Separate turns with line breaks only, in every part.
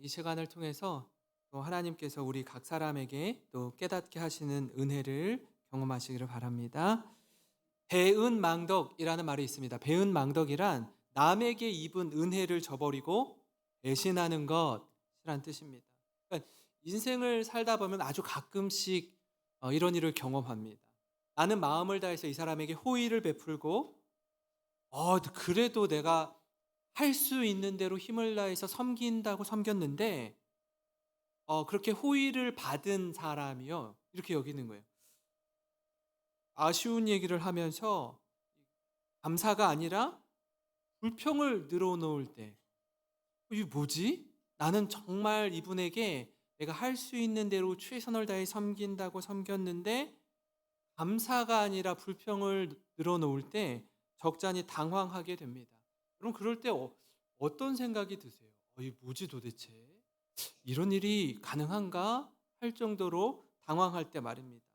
이 시간을 통해서 또 하나님께서 우리 각 사람에게 또 깨닫게 하시는 은혜를 경험하시기를 바랍니다. 배은망덕이라는 말이 있습니다. 배은망덕이란 남에게 입은 은혜를 저버리고 배신하는 것이란 뜻입니다. 그러니까 인생을 살다 보면 아주 가끔씩 어, 이런 일을 경험합니다. 나는 마음을 다해서 이 사람에게 호의를 베풀고, 어, 그래도 내가 할 수 있는 대로 힘을 다해서 섬긴다고 섬겼는데, 어, 그렇게 호의를 받은 사람이요. 이렇게 여기는 거예요. 아쉬운 얘기를 하면서 감사가 아니라 불평을 늘어놓을 때, 이게 뭐지? 나는 정말 이분에게 내가 할 수 있는 대로 최선을 다해 섬긴다고 섬겼는데, 감사가 아니라 불평을 늘어놓을 때 적잖이 당황하게 됩니다. 그럼 그럴 때 어, 떤 생각이 드세요? 어, 이 뭐지 도대체? 이런 일이 가능한가? 할 정도로 당황할 때 말입니다.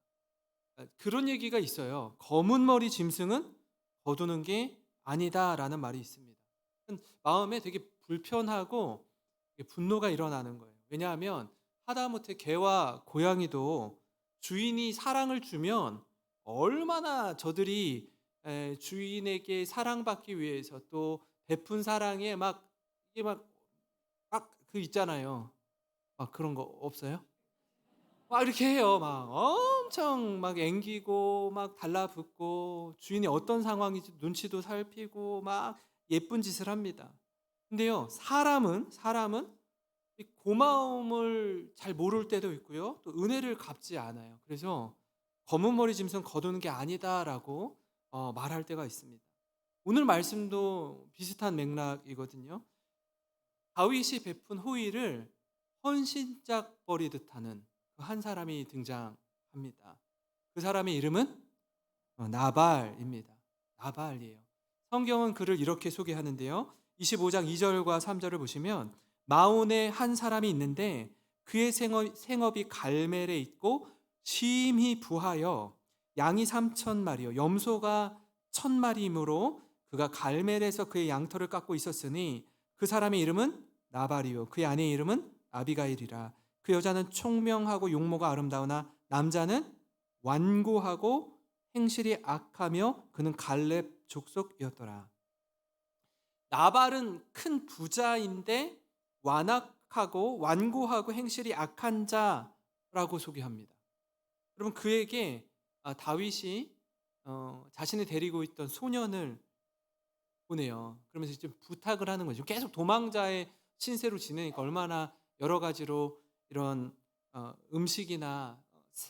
아, 그런 얘기가 있어요. 검은 머리 짐승은 거두는 게 아니다라는 말이 있습니다. 마음에 되게 불편하고 분노가 일어나는 거예요. 왜냐하면 하다못해 개와 고양이도 주인이 사랑을 주면 얼마나 저들이 에, 주인에게 사랑받기 위해서 또 베푼 사랑에 막 이게 막 막 그 있잖아요. 막 그런 거 없어요? 막 이렇게 해요. 막 엄청 막 앵기고 막 달라붙고 주인이 어떤 상황인지 눈치도 살피고 막 예쁜 짓을 합니다. 근데요, 사람은 사람은 이 고마움을 잘 모를 때도 있고요. 또 은혜를 갚지 않아요. 그래서 검은 머리 짐승 거두는 게 아니다라고 어, 말할 때가 있습니다. 오늘 말씀도 비슷한 맥락이거든요. 다윗이 베푼 호의를 헌신짝 버리듯 하는 그 한 사람이 등장합니다. 그 사람의 이름은 어, 나발입니다. 나발이에요. 성경은 그를 이렇게 소개하는데요. 25장 2절과 3절을 보시면 마온에 한 사람이 있는데 그의 생업이 갈멜에 있고 심히 부하여 양이 3천 마리요 염소가 천 마리이므로 그가 갈멜에서 그의 양털을 깎고 있었으니 그 사람의 이름은 나발이요 그의 아내의 이름은 아비가일이라 그 여자는 총명하고 용모가 아름다우나 남자는 완고하고 행실이 악하며 그는 갈렙 족속이었더라. 나발은 큰 부자인데 완악하고 완고하고 행실이 악한 자라고 소개합니다. 여러분 그에게 아, 다윗이 어, 자신이 데리고 있던 소년을 보내요. 그러면서 좀 부탁을 하는 거죠. 계속 도망자의 신세로 지내니까 얼마나 여러 가지로 이런 어, 음식이나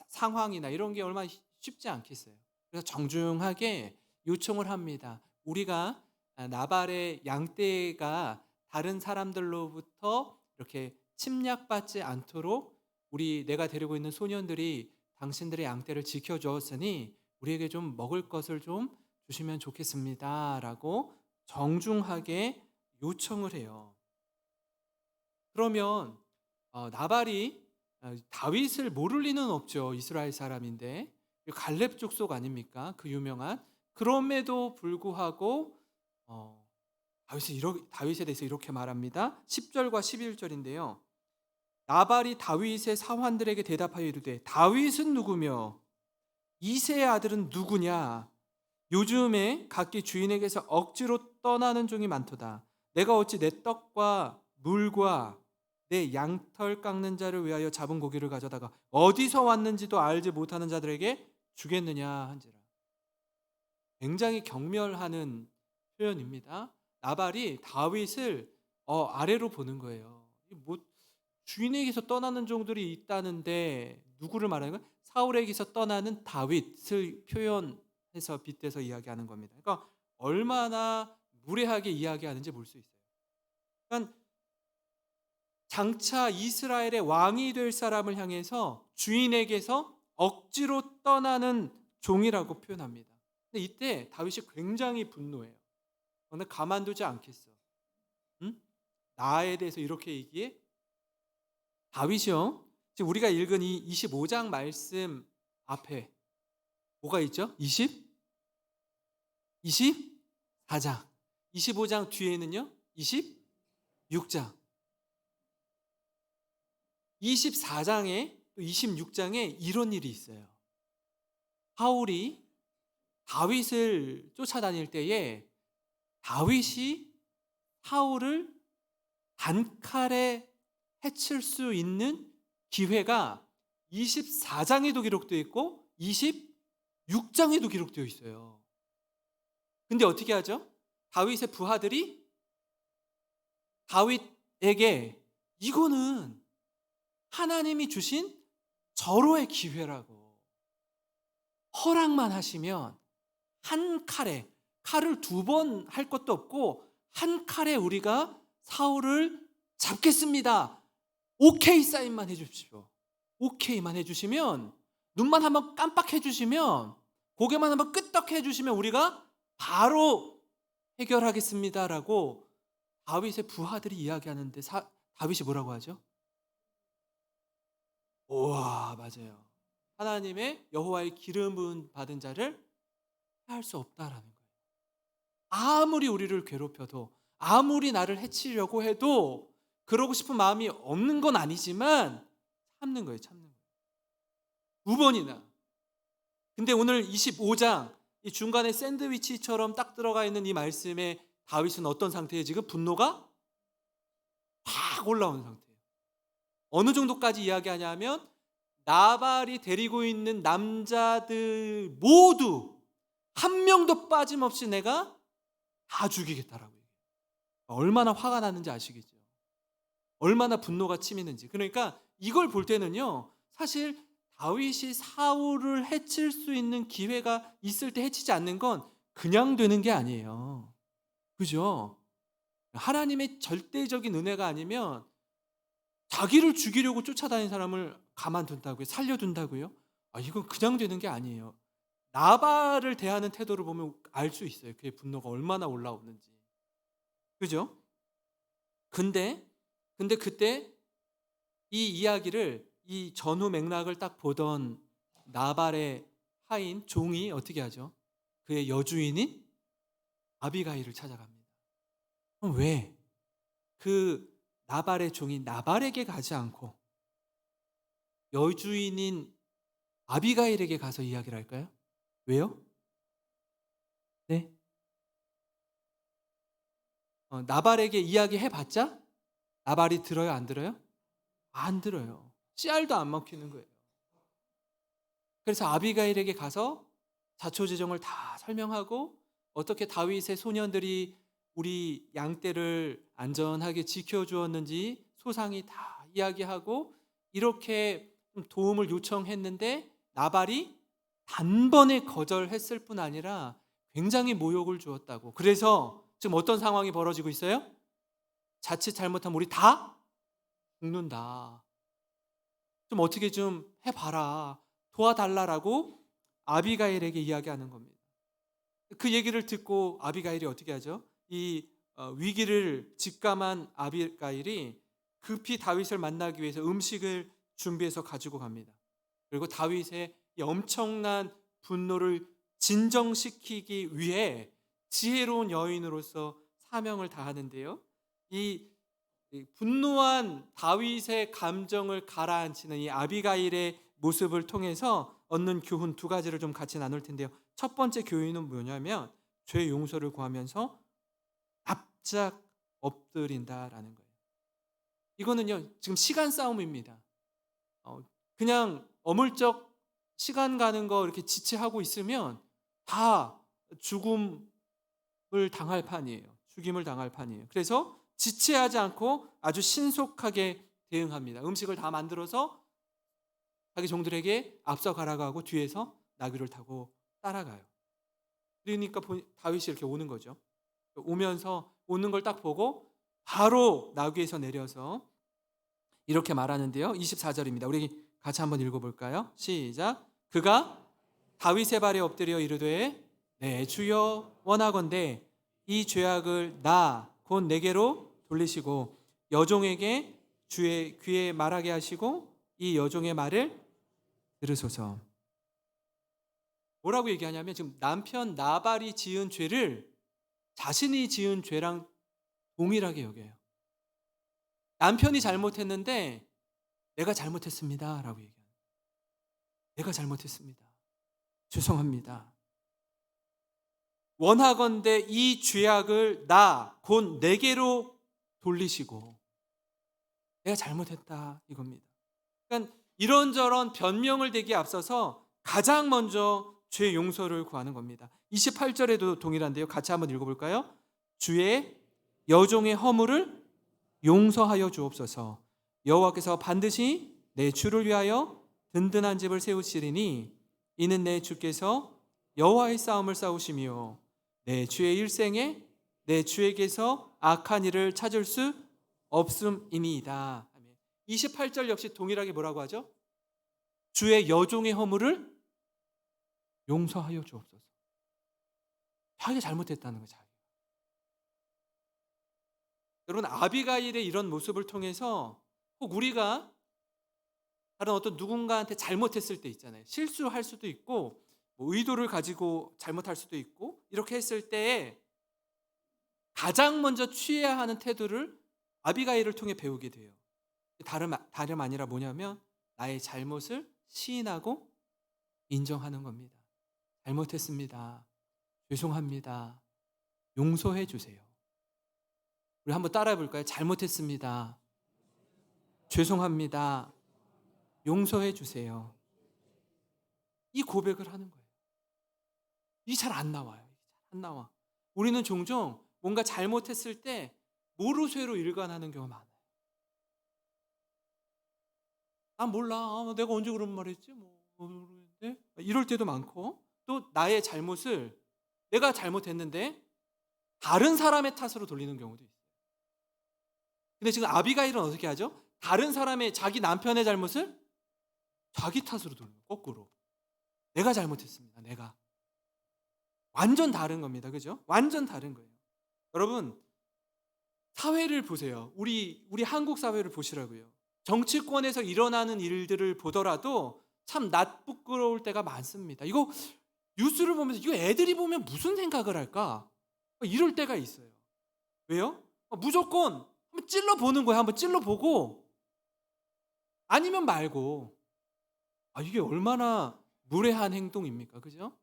상황이나 이런 게 얼마나 쉽지 않겠어요. 그래서 정중하게 요청을 합니다. 우리가 아, 나발의 양떼가 다른 사람들로부터 이렇게 침략받지 않도록 우리 내가 데리고 있는 소년들이 당신들의 양떼를 지켜주었으니 우리에게 좀 먹을 것을 좀 주시면 좋겠습니다라고 정중하게 요청을 해요. 그러면 어, 나발이 어, 다윗을 모를 리는 없죠. 이스라엘 사람인데 갈렙 족속 아닙니까? 그 유명한 그럼에도 불구하고 어, 다윗이 이러, 다윗에 대해서 이렇게 말합니다. 10절과 11절인데요. 나발이 다윗의 사환들에게 대답하여 이르되 다윗은 누구며 이세의 아들은 누구냐? 요즘에 각기 주인에게서 억지로 떠나는 종이 많도다. 내가 어찌 내 떡과 물과 내 양털 깎는 자를 위하여 잡은 고기를 가져다가 어디서 왔는지도 알지 못하는 자들에게 주겠느냐 한지라. 굉장히 경멸하는 표현입니다. 나발이 다윗을 어, 아래로 보는 거예요. 뭐 주인에게서 떠나는 종들이 있다는데 누구를 말하는 거예요? 사울에게서 떠나는 다윗을 표현 해서 빗대서 이야기하는 겁니다. 그러니까 얼마나 무례하게 이야기하는지 볼 수 있어요. 그러니까 장차 이스라엘의 왕이 될 사람을 향해서 주인에게서 억지로 떠나는 종이라고 표현합니다. 근데 이때 다윗이 굉장히 분노해요. 너는 가만두지 않겠어. 응? 나에 대해서 이렇게 얘기해? 다윗이요. 지금 우리가 읽은 이 25장 말씀 앞에 뭐가 있죠? 20? 24장. 25장 뒤에는요? 26장. 24장에 또 26장에 이런 일이 있어요. 사울이 다윗을 쫓아다닐 때에 다윗이 사울을 단칼에 해칠 수 있는 기회가 24장에도 기록되어 있고 26장에도 기록되어 있어요. 근데 어떻게 하죠? 다윗의 부하들이 다윗에게 이거는 하나님이 주신 절호의 기회라고 허락만 하시면 한 칼에 칼을 두 번 할 것도 없고 한 칼에 우리가 사울을 잡겠습니다. 오케이 사인만 해주십시오. 오케이만 해주시면 눈만 한번 깜빡해 주시면 고개만 한번 끄떡해 주시면 우리가 바로 해결하겠습니다라고 다윗의 부하들이 이야기하는데 사, 다윗이 뭐라고 하죠? 우와 맞아요. 하나님의 여호와의 기름 부은 받은 자를 할 수 없다라는 거예요. 아무리 우리를 괴롭혀도 아무리 나를 해치려고 해도 그러고 싶은 마음이 없는 건 아니지만 참는 거예요. 참는 거예요. 두 번이나. 근데 오늘 25장 이 중간에 샌드위치처럼 딱 들어가 있는 이 말씀에 다윗은 어떤 상태에 지금 분노가 확 올라온 상태예요. 어느 정도까지 이야기하냐면 나발이 데리고 있는 남자들 모두 한 명도 빠짐없이 내가 다 죽이겠다라고 얘기해요. 얼마나 화가 나는지 아시겠죠? 얼마나 분노가 치미는지. 그러니까 이걸 볼 때는요. 사실 다윗이 사울을 해칠 수 있는 기회가 있을 때 해치지 않는 건 그냥 되는 게 아니에요. 그죠? 하나님의 절대적인 은혜가 아니면 자기를 죽이려고 쫓아다니는 사람을 가만둔다고요? 살려둔다고요? 아, 이건 그냥 되는 게 아니에요. 나발을 대하는 태도를 보면 알 수 있어요. 그의 분노가 얼마나 올라오는지. 그죠? 근데, 근데 그때 이 이야기를, 이 전후 맥락을 딱 보던 나발의 하인, 종이 어떻게 하죠? 그의 여주인인 아비가일을 찾아갑니다. 그럼 왜? 그 나발의 종이 나발에게 가지 않고 여주인인 아비가일에게 가서 이야기를 할까요? 왜요? 네? 어, 나발에게 이야기해 봤자 나발이 들어요, 안 들어요? 안 들어요. 씨알도 안 먹히는 거예요. 그래서 아비가일에게 가서 자초지종을 다 설명하고 어떻게 다윗의 소년들이 우리 양떼를 안전하게 지켜주었는지 소상히 다 이야기하고 이렇게 도움을 요청했는데 나발이 단번에 거절했을 뿐 아니라 굉장히 모욕을 주었다고. 그래서 지금 어떤 상황이 벌어지고 있어요? 자칫 잘못하면 우리 다 죽는다. 좀 어떻게 좀 해봐라. 도와달라라고 아비가일에게 이야기하는 겁니다. 그 얘기를 듣고 아비가일이 어떻게 하죠? 이 어, 위기를 직감한 아비가일이 급히 다윗을 만나기 위해서 음식을 준비해서 가지고 갑니다. 그리고 다윗의 이 엄청난 분노를 진정시키기 위해 지혜로운 여인으로서 사명을 다하는데요. 이 분노한 다윗의 감정을 가라앉히는 이 아비가일의 모습을 통해서 얻는 교훈 두 가지를 좀 같이 나눌 텐데요. 첫 번째 교훈은 뭐냐면 죄 용서를 구하면서 납작 엎드린다라는 거예요. 이거는요 지금 시간 싸움입니다. 어, 그냥 어물쩍 시간 가는 거 이렇게 지체하고 있으면 다 죽음을 당할 판이에요. 죽임을 당할 판이에요. 그래서 지체하지 않고 아주 신속하게 대응합니다. 음식을 다 만들어서 자기 종들에게 앞서 가라고 하고 뒤에서 나귀를 타고 따라가요. 그러니까 다윗이 이렇게 오는 거죠. 오면서 오는 걸 딱 보고 바로 나귀에서 내려서 이렇게 말하는데요. 24절입니다. 우리 같이 한번 읽어볼까요? 시작. 그가 다윗의 발에 엎드려 이르되 네 주여 원하건대 이 죄악을 나 곧 내게로 돌리시고 여종에게 주의 귀에 말하게 하시고 이 여종의 말을 들으소서. 뭐라고 얘기하냐면 지금 남편 나발이 지은 죄를 자신이 지은 죄랑 동일하게 여겨요. 남편이 잘못했는데 내가 잘못했습니다라고 얘기합니다. 내가 잘못했습니다. 죄송합니다. 원하건대 이 죄악을 나 곧 내게로 돌리시고 내가 잘못했다 이겁니다. 그러니까 이런저런 변명을 대기에 앞서서 가장 먼저 죄 용서를 구하는 겁니다. 28절에도 동일한데요. 같이 한번 읽어볼까요? 주의 여종의 허물을 용서하여 주옵소서. 여호와께서 반드시 내 주를 위하여 든든한 집을 세우시리니 이는 내 주께서 여호와의 싸움을 싸우시며 내 주의 일생에 내 주에게서 악한 일을 찾을 수 없음이니이다. 28절 역시 동일하게 뭐라고 하죠? 주의 여종의 허물을 용서하여 주옵소서. 자기가 잘못했다는 거죠. 여러분 아비가일의 이런 모습을 통해서 꼭 우리가 다른 어떤 누군가한테 잘못했을 때 있잖아요. 실수할 수도 있고 뭐 의도를 가지고 잘못할 수도 있고 이렇게 했을 때에 가장 먼저 취해야 하는 태도를 아비가일을 통해 배우게 돼요. 다름 다름 아니라 뭐냐면 나의 잘못을 시인하고 인정하는 겁니다. 잘못했습니다. 죄송합니다. 용서해 주세요. 우리 한번 따라해 볼까요? 잘못했습니다. 죄송합니다. 용서해 주세요. 이 고백을 하는 거예요. 이게 잘안 나와요. 안 나와. 우리는 종종 뭔가 잘못했을 때 모르쇠로 일관하는 경우가 많아요. 아 몰라. 아, 내가 언제 그런 말 했지? 뭐 모르겠는데. 이럴 때도 많고 또 나의 잘못을 내가 잘못했는데 다른 사람의 탓으로 돌리는 경우도 있어요. 근데 지금 아비가일은 어떻게 하죠? 다른 사람의 자기 남편의 잘못을 자기 탓으로 돌려요. 거꾸로. 내가 잘못했습니다. 내가. 완전 다른 겁니다. 그죠? 완전 다른 거예요. 여러분, 사회를 보세요. 우리 우리 한국 사회를 보시라고요. 정치권에서 일어나는 일들을 보더라도 참 낯부끄러울 때가 많습니다. 이거 뉴스를 보면서 이거 애들이 보면 무슨 생각을 할까? 이럴 때가 있어요. 왜요? 무조건 한번 찔러 보는 거예요. 한번 찔러 보고 아니면 말고 아 이게 얼마나 무례한 행동입니까? 그죠?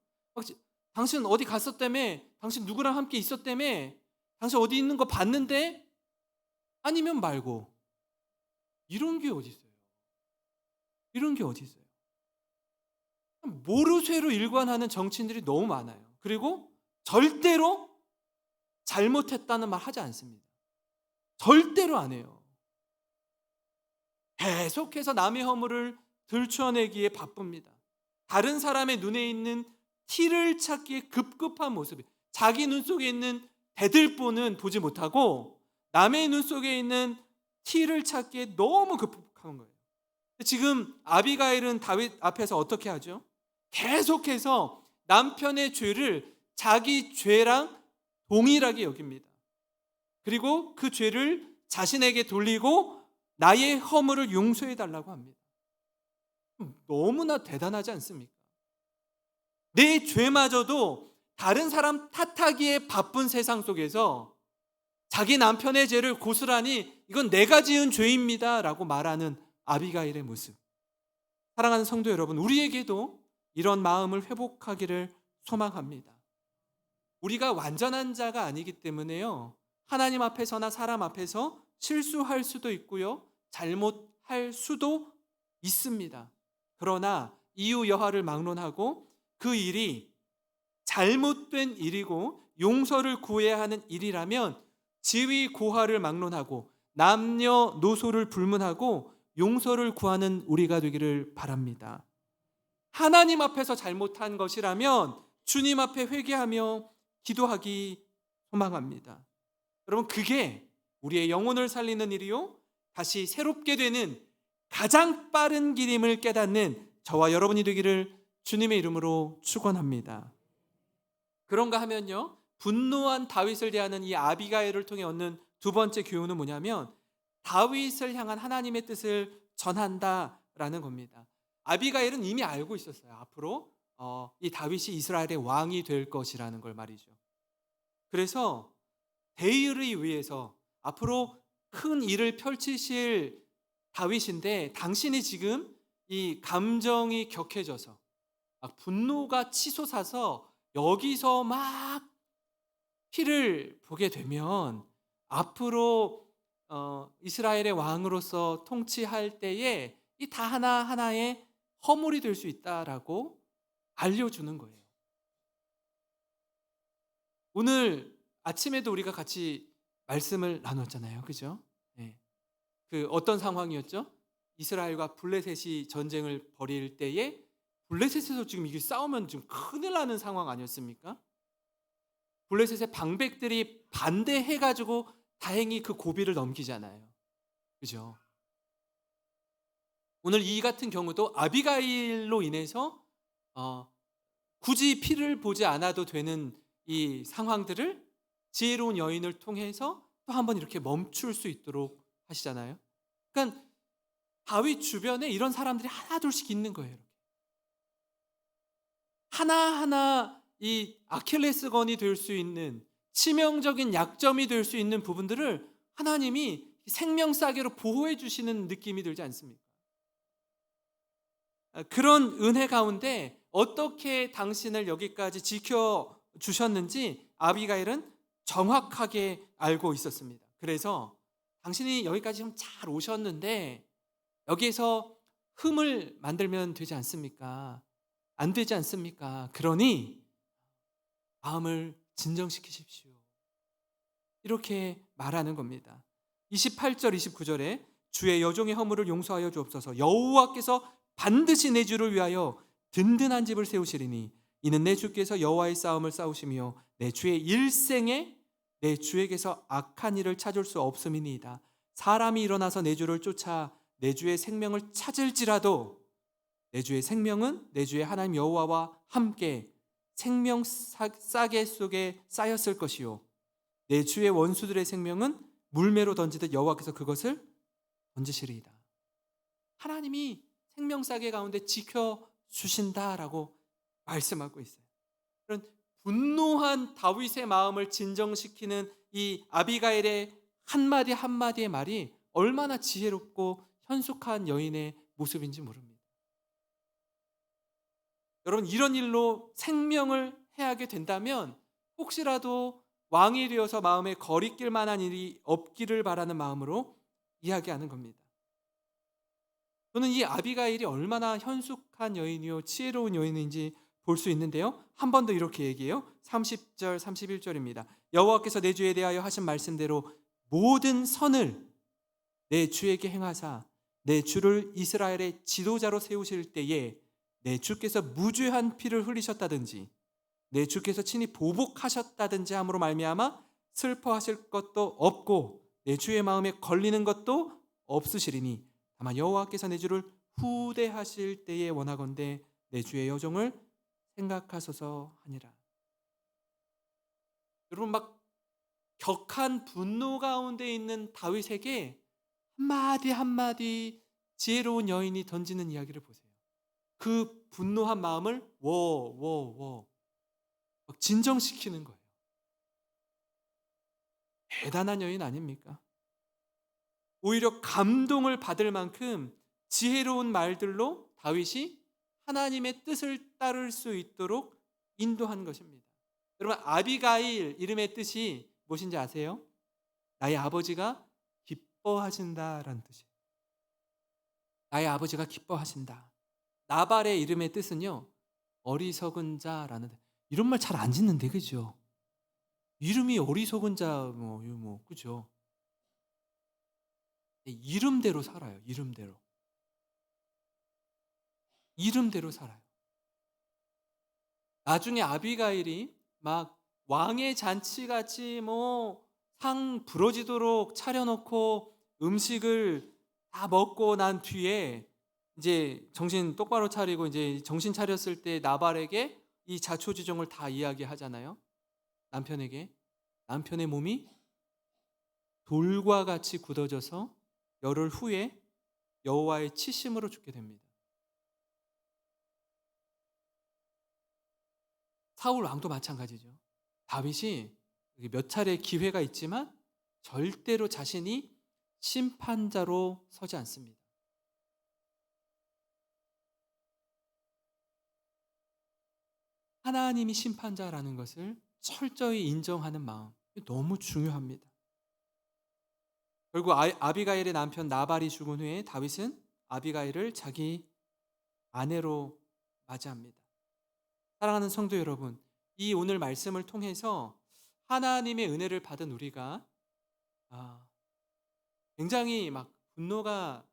당신 어디 갔었다며? 당신 누구랑 함께 있었다며? 당신 어디 있는 거 봤는데? 아니면 말고 이런 게 어디 있어요? 이런 게 어디 있어요? 모르쇠로 일관하는 정치인들이 너무 많아요. 그리고 절대로 잘못했다는 말 하지 않습니다. 절대로 안 해요. 계속해서 남의 허물을 들춰내기에 바쁩니다. 다른 사람의 눈에 있는 티를 찾기에 급급한 모습이 자기 눈 속에 있는 대들보는 보지 못하고 남의 눈 속에 있는 티를 찾기에 너무 급급한 거예요. 지금 아비가일은 다윗 앞에서 어떻게 하죠? 계속해서 남편의 죄를 자기 죄랑 동일하게 여깁니다. 그리고 그 죄를 자신에게 돌리고 나의 허물을 용서해 달라고 합니다. 너무나 대단하지 않습니까? 내 죄마저도 다른 사람 탓하기에 바쁜 세상 속에서 자기 남편의 죄를 고스란히 이건 내가 지은 죄입니다 라고 말하는 아비가일의 모습. 사랑하는 성도 여러분, 우리에게도 이런 마음을 회복하기를 소망합니다. 우리가 완전한 자가 아니기 때문에요. 하나님 앞에서나 사람 앞에서 실수할 수도 있고요. 잘못할 수도 있습니다. 그러나 이유 여하를 막론하고 그 일이 잘못된 일이고 용서를 구해야 하는 일이라면 지위 고하를 막론하고 남녀 노소를 불문하고 용서를 구하는 우리가 되기를 바랍니다. 하나님 앞에서 잘못한 것이라면 주님 앞에 회개하며 기도하기 소망합니다. 여러분 그게 우리의 영혼을 살리는 일이요 다시 새롭게 되는 가장 빠른 길임을 깨닫는 저와 여러분이 되기를 주님의 이름으로 축원합니다. 그런가 하면요. 분노한 다윗을 대하는 이 아비가일을 통해 얻는 두 번째 교훈은 뭐냐면 다윗을 향한 하나님의 뜻을 전한다라는 겁니다. 아비가일은 이미 알고 있었어요. 앞으로 어, 이 다윗이 이스라엘의 왕이 될 것이라는 걸 말이죠. 그래서 대의를 위해서 앞으로 큰 일을 펼치실 다윗인데 당신이 지금 이 감정이 격해져서 막 분노가 치솟아서 여기서 막 피를 보게 되면 앞으로 어, 이스라엘의 왕으로서 통치할 때에 이 다 하나 하나의 허물이 될 수 있다라고 알려주는 거예요. 오늘 아침에도 우리가 같이 말씀을 나눴잖아요, 그죠? 네. 그 어떤 상황이었죠? 이스라엘과 블레셋이 전쟁을 벌일 때에 블레셋에서 지금 이게 싸우면 지금 큰일 나는 상황 아니었습니까? 블레셋의 방백들이 반대해 가지고 다행히 그 고비를 넘기잖아요. 그죠? 오늘 이 같은 경우도 아비가일로 인해서 어, 굳이 피를 보지 않아도 되는 이 상황들을 지혜로운 여인을 통해서 또 한번 이렇게 멈출 수 있도록 하시잖아요. 그러니까 다윗 주변에 이런 사람들이 하나둘씩 있는 거예요. 하나하나 이 아킬레스건이 될 수 있는 치명적인 약점이 될 수 있는 부분들을 하나님이 생명싸개로 보호해 주시는 느낌이 들지 않습니까? 아, 그런 은혜 가운데 어떻게 당신을 여기까지 지켜 주셨는지 아비가일은 정확하게 알고 있었습니다. 그래서 당신이 여기까지 좀 잘 오셨는데 여기에서 흠을 만들면 되지 않습니까? 안 되지 않습니까? 그러니 마음을 진정시키십시오. 이렇게 말하는 겁니다. 28절 29절에 주의 여종의 허물을 용서하여 주옵소서. 여호와께서 반드시 내 주를 위하여 든든한 집을 세우시리니 이는 내 주께서 여호와의 싸움을 싸우시며 내 주의 일생에 내 주에게서 악한 일을 찾을 수 없음이니이다. 사람이 일어나서 내 주를 쫓아 내 주의 생명을 찾을지라도 내 주의 생명은 내 주의 하나님 여호와와 함께 생명 싸개 속에 쌓였을 것이요 내 주의 원수들의 생명은 물매로 던지듯 여호와께서 그것을 던지시리이다. 하나님이 생명 싸개 가운데 지켜 주신다라고 말씀하고 있어요. 그런 분노한 다윗의 마음을 진정시키는 이 아비가일의 한마디 한마디의 말이 얼마나 지혜롭고 현숙한 여인의 모습인지 모릅니다. 여러분 이런 일로 생명을 해하게 된다면 혹시라도 왕이 되어서 마음에 거리낄 만한 일이 없기를 바라는 마음으로 이야기하는 겁니다. 저는 이 아비가일이 얼마나 현숙한 여인이요 지혜로운 여인인지 볼 수 있는데요. 한 번 더 이렇게 얘기해요. 30절 31절입니다. 여호와께서 내 주에 대하여 하신 말씀대로 모든 선을 내 주에게 행하사 내 주를 이스라엘의 지도자로 세우실 때에 내 주께서 무죄한 피를 흘리셨다든지 내 주께서 친히 보복하셨다든지 함으로 말미암아 슬퍼하실 것도 없고 내 주의 마음에 걸리는 것도 없으시리니 다만 여호와께서 내 주를 후대하실 때에 원하건대 내 주의 여정을 생각하소서 하니라. 여러분 막 격한 분노 가운데 있는 다윗에게 한마디 한마디 지혜로운 여인이 던지는 이야기를 보세요. 그 분노한 마음을 워워워 진정시키는 거예요. 대단한 여인 아닙니까? 오히려 감동을 받을 만큼 지혜로운 말들로 다윗이 하나님의 뜻을 따를 수 있도록 인도한 것입니다. 여러분 아비가일 이름의 뜻이 무엇인지 아세요? 나의 아버지가 기뻐하신다라는 뜻이에요. 나의 아버지가 기뻐하신다. 나발의 이름의 뜻은요. 어리석은 자라는 이런 말 잘 안 짓는데 그죠? 이름이 어리석은 자 뭐, 뭐 그죠? 이름대로 살아요. 이름대로. 이름대로 살아요. 나중에 아비가일이 막 왕의 잔치같이 뭐 상 부러지도록 차려놓고 음식을 다 먹고 난 뒤에 이제 정신 똑바로 차리고 이제 정신 차렸을 때 나발에게 이 자초지종을 다 이야기하잖아요. 남편에게 남편의 몸이 돌과 같이 굳어져서 열흘 후에 여호와의 치심으로 죽게 됩니다. 사울 왕도 마찬가지죠. 다윗이 몇 차례 기회가 있지만 절대로 자신이 심판자로 서지 않습니다. 하나님이 심판자라는 것을 철저히 인정하는 마음 너무 중요합니다. 결국 아- 아비가일의 남편 나발이 죽은 후에 다윗은 아비가일을 자기 아내로 맞이합니다. 사랑하는 성도 여러분, 이 오늘 말씀을 통해서 하나님의 은혜를 받은 우리가 아, 굉장히 막 분노가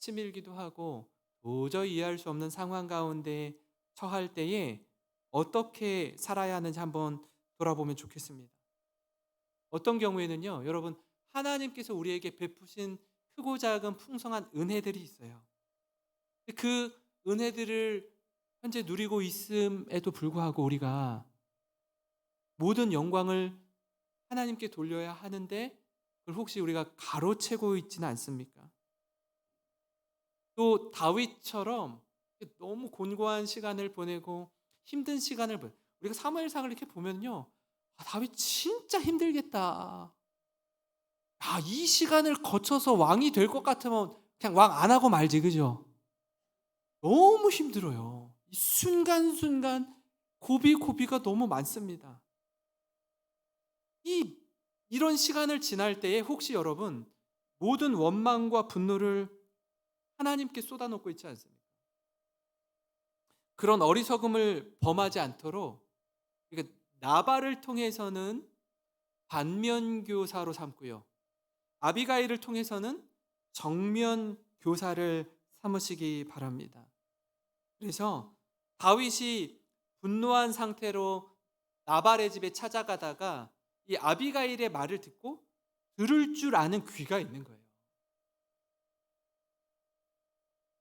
치밀기도 하고 도저히 이해할 수 없는 상황 가운데 처할 때에 어떻게 살아야 하는지 한번 돌아보면 좋겠습니다. 어떤 경우에는요, 여러분, 하나님께서 우리에게 베푸신 크고 작은 풍성한 은혜들이 있어요. 그 은혜들을 현재 누리고 있음에도 불구하고 우리가 모든 영광을 하나님께 돌려야 하는데 그걸 혹시 우리가 가로채고 있지는 않습니까? 또 다윗처럼 너무 곤고한 시간을 보내고 힘든 시간을 보내. 우리가 사무엘상을 이렇게 보면요, 아, 다윗 진짜 힘들겠다. 아, 이 시간을 거쳐서 왕이 될 것 같으면 그냥 왕 안 하고 말지, 그죠? 너무 힘들어요. 이 순간순간 고비고비가 너무 많습니다. 이 이런 시간을 지날 때에 혹시 여러분 모든 원망과 분노를 하나님께 쏟아놓고 있지 않습니까? 그런 어리석음을 범하지 않도록 그러니까 나발을 통해서는 반면 교사로 삼고요. 아비가일을 통해서는 정면 교사를 삼으시기 바랍니다. 그래서 다윗이 분노한 상태로 나발의 집에 찾아가다가 이 아비가일의 말을 듣고 들을 줄 아는 귀가 있는 거예요.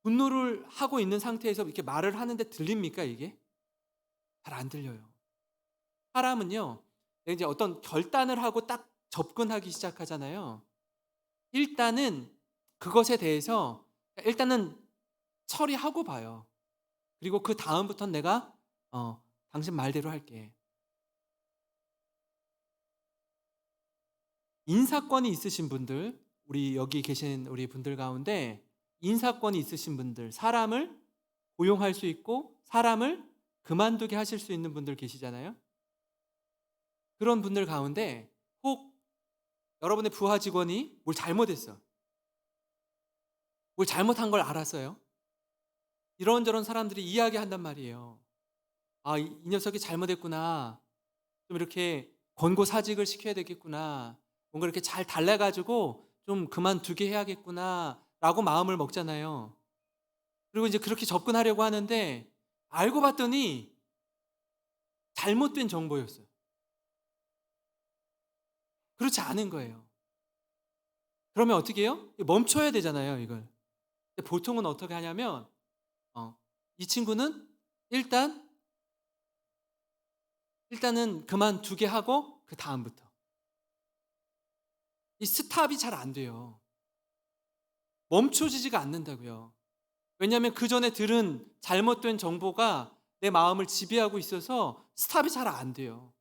분노를 하고 있는 상태에서 이렇게 말을 하는데 들립니까 이게? 잘 안 들려요. 사람은요, 이제 어떤 결단을 하고 딱 접근하기 시작하잖아요. 일단은 그것에 대해서 일단은 처리하고 봐요. 그리고 그 다음부터는 내가 어, 당신 말대로 할게. 인사권이 있으신 분들, 우리 여기 계신 우리 분들 가운데 인사권이 있으신 분들, 사람을 고용할 수 있고 사람을 그만두게 하실 수 있는 분들 계시잖아요. 그런 분들 가운데 혹 여러분의 부하 직원이 뭘 잘못했어. 뭘 잘못한 걸 알았어요. 이런저런 사람들이 이야기한단 말이에요. 아, 이, 이 녀석이 잘못했구나. 좀 이렇게 권고 사직을 시켜야 되겠구나. 뭔가 이렇게 잘 달래가지고 좀 그만두게 해야겠구나. 라고 마음을 먹잖아요. 그리고 이제 그렇게 접근하려고 하는데 알고 봤더니 잘못된 정보였어요. 그렇지 않은 거예요. 그러면 어떻게 해요? 멈춰야 되잖아요, 이걸. 보통은 어떻게 하냐면, 어, 이 친구는 일단, 일단은 그만 두게 하고, 그 다음부터. 이 스탑이 잘 안 돼요. 멈춰지지가 않는다고요. 왜냐하면 그 전에 들은 잘못된 정보가 내 마음을 지배하고 있어서 스탑이 잘 안 돼요.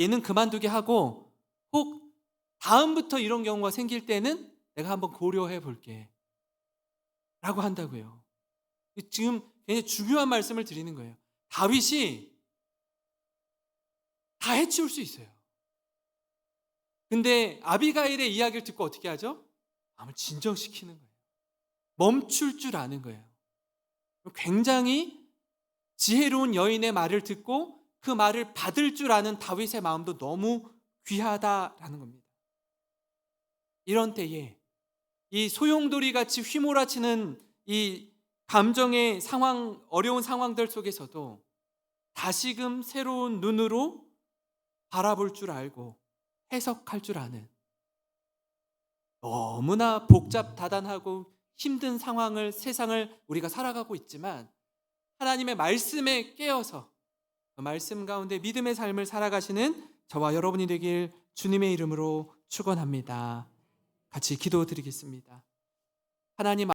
얘는 그만두게 하고 혹 다음부터 이런 경우가 생길 때는 내가 한번 고려해 볼게. 라고 한다고요. 지금 굉장히 중요한 말씀을 드리는 거예요. 다윗이 다 해치울 수 있어요. 근데 아비가일의 이야기를 듣고 어떻게 하죠? 마음을 진정시키는 거예요. 멈출 줄 아는 거예요. 굉장히 지혜로운 여인의 말을 듣고 그 말을 받을 줄 아는 다윗의 마음도 너무 귀하다라는 겁니다. 이런 때에 이 소용돌이 같이 휘몰아치는 이 감정의 상황, 어려운 상황들 속에서도 다시금 새로운 눈으로 바라볼 줄 알고 해석할 줄 아는 너무나 복잡다단하고 힘든 상황을 세상을 우리가 살아가고 있지만 하나님의 말씀에 깨어서 그 말씀 가운데 믿음의 삶을 살아가시는 저와 여러분이 되길 주님의 이름으로 축원합니다. 같이 기도드리겠습니다. 하나님